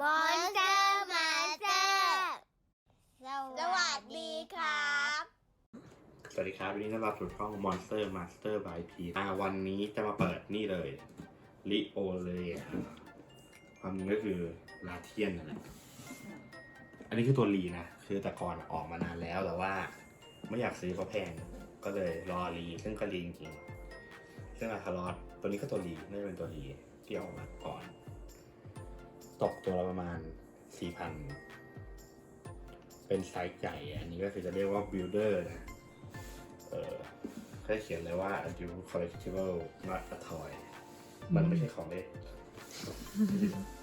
มอนสเตอร์มาสเตอร์สวัสดีครับ สวัสดีครับ วันนี้ต้อนรับสู่ช่อง Monster Master by P อ่าวันนี้จะมาเปิดนี่เลยลิโอเลยความจริงก็คือลาเทียนนั่นแหละอันนี้คือตัวลีนะ คือแต่ก่อนออกมานานแล้วแต่ว่า ไม่อยากซื้อเพราะแพง ก็เลยรอลีซึ่งก็ลีจริงๆซึ่งอาคารอสตัวนี้ก็ตัวลีน่าจะเป็นตัวลีที่ออกมาก่อน ตกตัวละประมาณสี่พันเป็นไซส์ใหญ่ อันนี้ก็คือจะเรียกว่า builder นะเออแค่เขียนเลยว่า a d u collectible not a toy มันไม่ใช่ของเล่น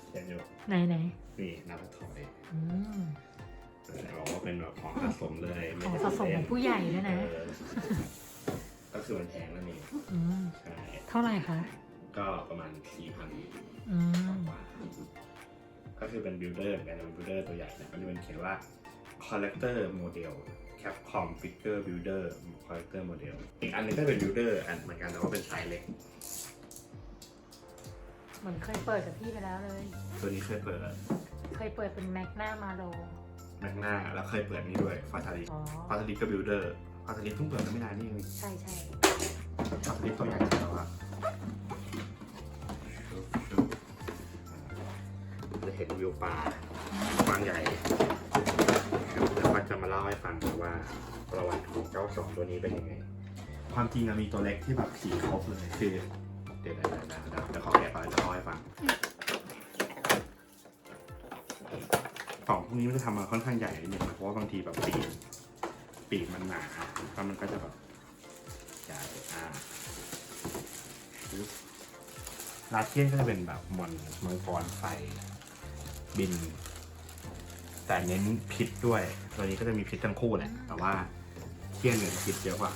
เขียนอยู่ไหนไหนนี่นับ a toy อืมแต่บอกว่าเป็นแบบของสะสมเลยไม่ของใช่สะสมของผู้ใหญ่ด้วยนะเออก็คือมันแพงนั่นเองอืมใช่ เท่าไหร่คะ ก็ประมาณสี่พันอืมกว่าก็ คือเป็น builder เหมือนกันเป็น builder ตัวใหญ่นะมันจะเป็นเขียนว่า collector model Capcom figure builder collector model อีกอันหนึงก็เป็น builder อันเหมือนกันแต่ว่าเป็นไซส์เล็ก เหมือนเคยเปิดกับพี่ไปแล้วเลย ตัวนี้เคยเปิดเคยเปิดเป็นแมกนามาโลแมกนาแล้วเคยเปิดนี่ด้วยฟาตาลิอ๋อ ฟาตาลิก็บิลเดอร์ฟาตาลิเพิ่งเปิดมาไม่นานนี่เองใช่ใช่ฟาตาลิตัวใหญ่แล้วอะจะ เห็นวิวป่ากว้างใหญ่แล้วก็จะมาเล่าให้ฟังว่าประวัติของเจ้าสองตัวนี้เป็นยังไง ความจริงอะมีตัวเล็กที่แบบสีครบเลยคือ เดี๋ยวเดี๋ยวเดี๋ยวเดี๋ยวเดี๋ยวเดี๋ยวขอแกะก่อนแล้วจะเล่าให้ฟังกล่องพวกนี้มันจะทำมาค่อนข้างใหญ่นิดนึงนะเพราะว่าบางทีแบบปีกปีกมันหนาแล้วมันก็จะแบบใหญ่อ่าลาเทียนก็จะเป็นแบบมอนมังกรไฟ บิน แต่เน้นพิษด้วย ตัวนี้ก็จะมีพิษทั้งคู่แหละ แต่ว่าเทียนเนี่ยพิษเยอะกว่า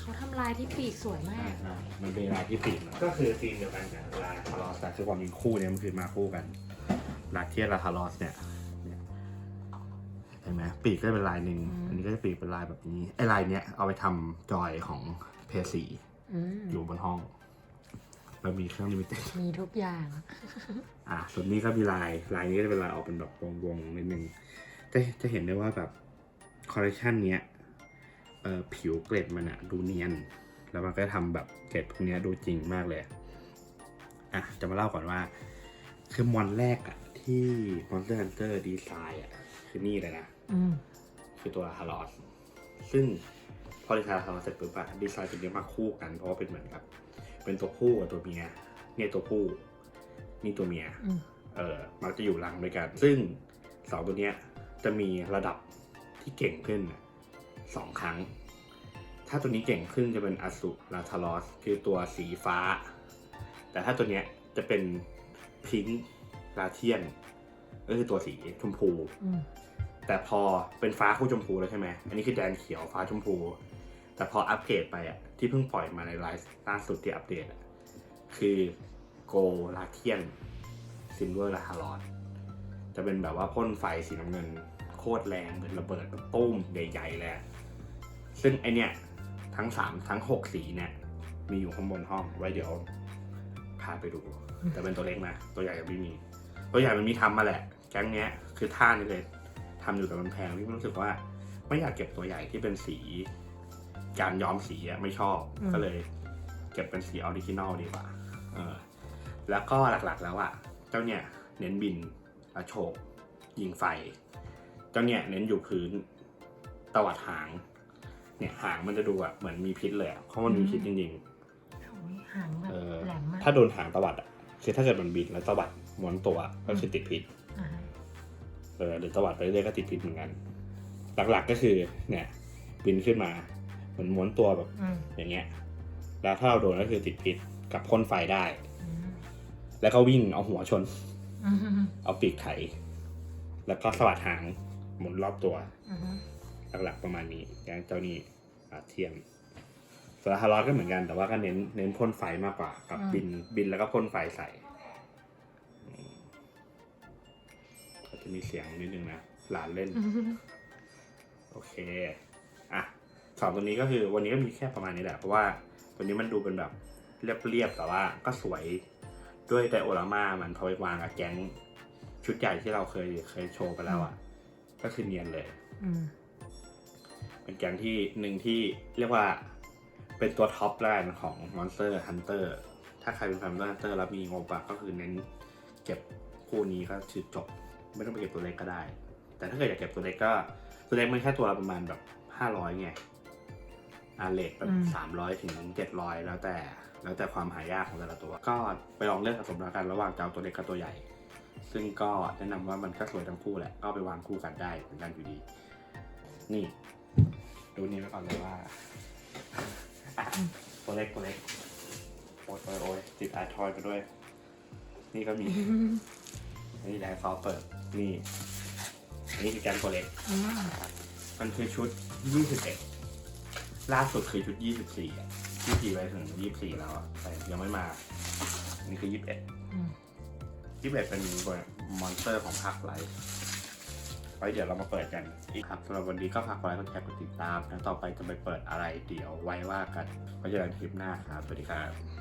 เขาทำลายที่ปีกสวยมาก อ่ามันเป็นลายที่ปีกก็คือซีนเดียวกันกับลายคาร์ลอสแต่คือความจริงคู่เนี่ยมันคือมาคู่กันลาเทียนลาคาร์ลอสเนี่ยเนี่ยเห็นไหมปีกก็จะเป็นลายหนึ่งอืม อันนี้ก็จะปีกเป็นลายแบบนี้ไอ้ลายเนี้ยเอาไปทำจอยของเพซีอืมอยู่บนห้อง มันมีเครื่องลิมิเต็ดมีทุกอย่าง อะส่วนนี้ก็มีลายลายนี้ก็จะเป็นลายออกเป็นแบบวงๆนิดนึงจะจะเห็นได้ว่าแบบคอลเลคชันเนี้ยเอ่อผิวเกล็ดมันอะดูเนียน แล้วมันก็ทำแบบเกล็ดพวกเนี้ยดูจริงมากเลยอะจะมาเล่าก่อนว่า คือมอนแรกอะที่ Monster Hunter ดีไซน์อะคือนี่เลยนะอืมคือตัวฮาร์ลอสซึ่งพอดีไซน์ฮาร์ลอสเสร็จปุ๊บอะดีไซน์ตัวนี้มาคู่กันเพราะว่าเป็นเหมือนกับ เป็นตัวผู้กับตัวเมียเนี่ยตัวผู้นี่ตัวเมียอืม เออมักจะอยู่หลังด้วยกัน ซึ่งสองตัวเนี้ยจะมีระดับที่เก่งขึ้นน่ะสองครั้ง ถ้าตัวนี้เก่งขึ้นจะเป็นอสุลาทารอสคือตัวสีฟ้า แต่ถ้าตัวเนี้ยจะเป็นพิงค์ลาเทียนก็คือตัวสีชมพู อืม แต่พอเป็นฟ้าคู่ชมพูแล้วใช่ไหม อันนี้คือแดนเขียวฟ้าชมพู แต่พออัปเกรดไปอะที่เพิ่งปล่อยมาในไลฟ์ล่าสุดที่อัปเดตอะคือโกลาเทียนซิลเวอร์ลาฮารอนจะเป็นแบบว่าพ่นไฟสีน้ำเงิน โคตรแรงเหมือนระเบิดตุ้มใหญ่ๆเลยอะซึ่งไอเนี้ยทั้งสามทั้งหกสีเนี่ยมีอยู่ข้างบนห้องไว้เดี๋ยวพาไปดู แต่เป็นตัวเล็กนะตัวใหญ่ยังไม่มี ตัวใหญ่มันมีทำมาแหละ แก๊งเนี้ยคือท่านี่เลยทำอยู่แต่มันแพงพี่รู้สึกว่า ไม่อยากเก็บตัวใหญ่ที่เป็นสี การย้อมสีอะไม่ชอบอืมก็เลย เก็บเป็นสีออริจินอลดีกว่าเออแล้วก็หลักๆแล้วอะเจ้าเนี่ยเน้นบินและโฉกยิงไฟ เจ้าเนี่ยเน้นอยู่พื้นตวัดหาง เนี่ยหางมันจะดูอะเหมือนมีพิษเลยอะเพราะมันมีพิษจริงโอ้ยหางแบๆบเออแหลมมากถ้าโดนหางตวัดอะคือถ้าเกิดมันบินแล้วตวัดม้วนตัวก็คือติดพิษอ่าเออหรือตวัดไปเรื่อยๆก็ติดพิษเหมือนกัน หลักๆก็คือ เนี่ย บินขึ้นมาเห มือนม้วนตัวแบบอืมอย่างเงี้ย แล้วถ้าเราโดนก็คือติดพิษกับพ่นไฟได้ อืมแล้วก็วิ่งเอาหัวชน อืมอืมเอาปีกไถ แล้วก็สวัสดหางหมุนรอบตัว อืมหลักๆประมาณนี้อย่างเจ้านี้อาเทียมส่วนฮารอสก็เหมือนกันแต่ว่าก็เน้นเน้นพ่นไฟมากกว่า กับบินบินแล้วก็พ่นไฟใส่อืมก็จะมีเสียงนิดนึงนะ หลานเล่น อืมโอเค อะ สองตัวนี้ก็คือวันนี้ก็มีแค่ประมาณนี้แหละ เพราะว่าตัวนี้มันดูเป็นแบบเรียบๆแต่ว่าก็สวยด้วยไดโอรามามันพอไปวางกับแก๊งโชชุดใหญ่ที่เราเคยเคยโชว์ไปแล้วอะ ก็คือเนียนเลยอืมเป็นแกงที่หนึ่งที่เรียกว่าเป็นตัวท็อปแรกของ Monster Hunter ถ้าใครเป็นแฟน Monster Hunter แล้วมีงบอะก็คือเน้นเก็บคู่นี้ก็คือจบ ไม่ต้องไปเก็บตัวเล็กก็ได้ แต่ถ้าเกิดอยากเก็บตัวเล็กก็ตัวเล็กมันแค่ตัวละประมาณแบบห้าร้อยไง อาเลทแบบสามร้อยถึงเจ็ดร้อยแล้วแต่ แล้วแต่ความหายากของแต่ละตัว ก็ไปลองเลือกผสมแล้วกันระหว่างจะเอาตัวเล็กกับตัวใหญ่ ซึ่งก็แนะนำว่ามันก็สวยทั้งคู่แหละ ก็เอาไปวางคู่กันได้เหมือนกันอยู่ดี นี่ ดูนี่ไว้ก่อนเลยว่าอะตัวเล็กตัวเล็กโอ้ยโอ้ยโอ้ยติดอาร์ทอยไปด้วย นี่ก็มี นี่แหละซอฟเปิด นี่อันนี้คือแกนตัวเล็กอืมมันคือชุด21 ล่าสุดคือชุด 24อะที่ทีไปถึง 24 แล้วอะแต่ยังไม่มา นี่คือ 21อืม21 เป็นมอนสเตอร์ของภาคไลท์ไว้เดี๋ยวเรามาเปิดกันอีกครับสำหรับวันนี้ก็ฝากกดไลค์กดแชร์กดติดตาม แล้วต่อไปจะไปเปิดอะไรเดี๋ยวไว้ว่ากันไว้เจอกันคลิปหน้าครับ สวัสดีครับ